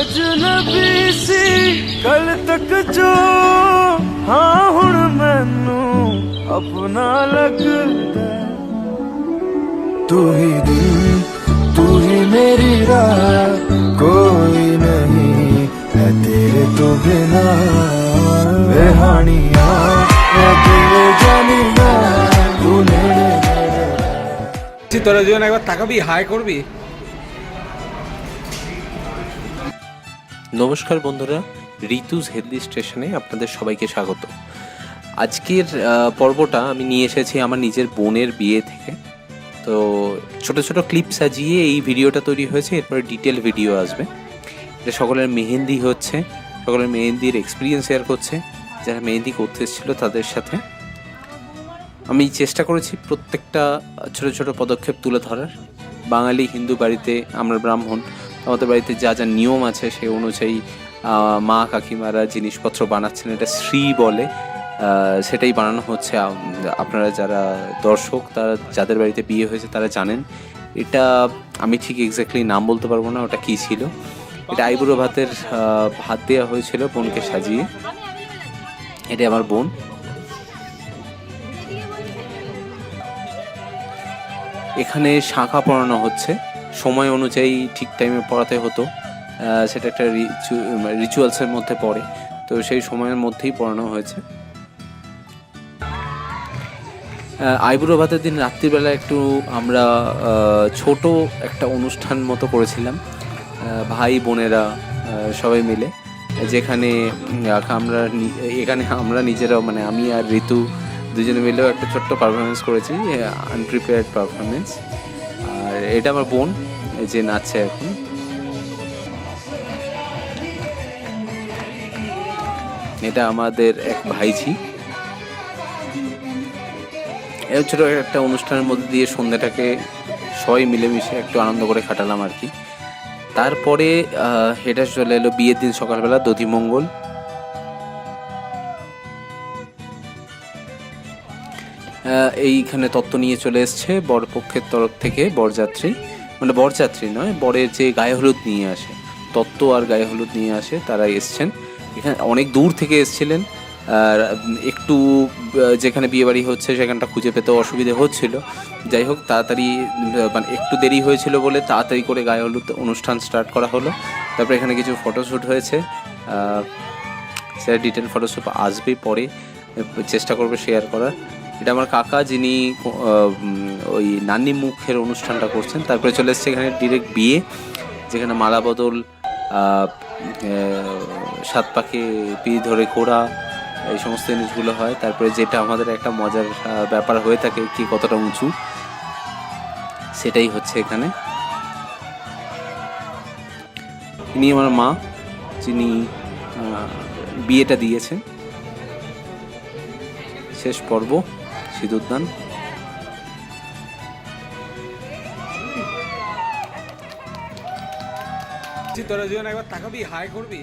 ਅਜਨਬੀ सी ਕੱਲ ਤੱਕ ਜੋ ਹਾਂ ਹੁਣ ਮੈਨੂੰ ਆਪਣਾ दी तू ही ਦਿਨ ਤੂੰ ਹੀ ਮੇਰੀ ਰਾਹ ਕੋਈ ਨਹੀਂ ਹੈ ਤੇਰੇ ਤੋਂ ਬਿਨਾ ਰਹਾਣੀਆਂ ਮੈਂ ਦਿਲ ਜਾਣੀ তোরা জীবন একবার তাকাবি হাই করবি নমস্কার বন্ধুরা, ঋতুজ হেলদি স্টেশনে আপনাদের সবাইকে স্বাগত। আজকের পর্বটা আমি নিয়ে এসেছি আমার নিজের বোনের বিয়ে থেকে। তো ছোট ছোট ক্লিপ সাজিয়ে এই ভিডিওটা তৈরি হয়েছে, এরপরে ডিটেল ভিডিও আসবে। এটা সকলের মেহেন্দি হচ্ছে, সকলের মেহেন্দির এক্সপিরিয়েন্স শেয়ার করছে, যারা মেহেন্দি করতে এসেছিল তাদের সাথে। আমি চেষ্টা করেছি প্রত্যেকটা ছোট ছোট পদক্ষেপ তুলে ধরার। বাঙালি হিন্দু বাড়িতে আমরা ব্রাহ্মণ আমাদের বাড়িতে যা যা নিয়ম আছে সেই অনুযায়ী মা কাকিমারা জিনিসপত্র বানাচ্ছেন, এটা শ্রী বলে। সেটাই বানানো হচ্ছে। আপনারা যারা দর্শক, তারা যাদের বাড়িতে বিয়ে হয়েছে তারা জানেন। এটা আমি ঠিক এক্স্যাক্টলি নাম বলতে পারব না, ওটা কী ছিল? এটা আইবুড়ো ভাতের ভাত দেওয়া হয়েছিল বোনকে সাজিয়ে। এটা আমার বোন। এখানে শাখা পড়ানো হচ্ছে। সময় অনুযায়ী ঠিক টাইমে পড়াতে হতো। সেটা একটা রিচুয়ালসের মধ্যে পড়ে। তো সেই সময়ের মধ্যেই পড়ানো হয়েছে। আইবুড়ো ভাতের দিন রাত্রিবেলা একটু আমরা ছোট একটা অনুষ্ঠান মতো করেছিলাম। ভাই, বোনেরা সবাই মিলে। যেখানে আমরা এখানে আমরা নিজেরাও মানে আমি আর ঋতু দুজনে মিলেও একটা ছোট্ট পারফরমেন্স করেছি আনপ্রিপেয়ার্ড পারফরমেন্স এটা আমার বোন যে নাচছে এখন। এটা আমাদের এক ভাইঝি। এই ছোট একটা অনুষ্ঠানের মধ্যে দিয়ে সন্ধ্যাটাকে সবাই মিলেমিশে একটু আনন্দ করে কাটালাম আর কি। তারপরে এটা চলে এলো বিয়ের দিন সকালবেলা দধিমঙ্গল এইখানে তত্ত্ব নিয়ে চলে এসছে বরপক্ষের তরফ থেকে বরযাত্রী। মানে বরযাত্রী নয়, বরের যে গায়ে হলুদ নিয়ে আসে, তত্ত্ব আর গায়ে হলুদ নিয়ে আসে, তারা এসছেন। এখানে অনেক দূর থেকে এসছিলেন, আর একটু যেখানে বিয়েবাড়ি হচ্ছে সেখানটা খুঁজে পেতে অসুবিধে হচ্ছিল। যাই হোক, তাড়াতাড়ি মানে একটু দেরি হয়েছিল বলে তাড়াতাড়ি করে গায়ে হলুদ অনুষ্ঠান স্টার্ট করা হলো। তারপরে এখানে কিছু ফটোশ্যুট হয়েছে সেটা ডিটেল ফটোশ্যুট আসবে পরে, চেষ্টা করবে শেয়ার করার। এটা আমার কাকা যিনি ওই নানি মুখের অনুষ্ঠানটা করছেন। তারপরে চলে এসছে এখানে ডিরেক্ট বিয়ে, যেখানে মালা বদল সাত পাকে পি ধরে ঘোরা এই সমস্ত জিনিসগুলো হয়। তারপরে যেটা আমাদের একটা মজার ব্যাপার হয়ে থাকে কি কতটা উঁচু, সেটাই হচ্ছে এখানে। ইনি আমার মা, যিনি বিয়েটা দিয়েছেন। শেষ পর্ব। সিঁদুরদান তোরা জীবন একবার তাকাবি হাই করবি?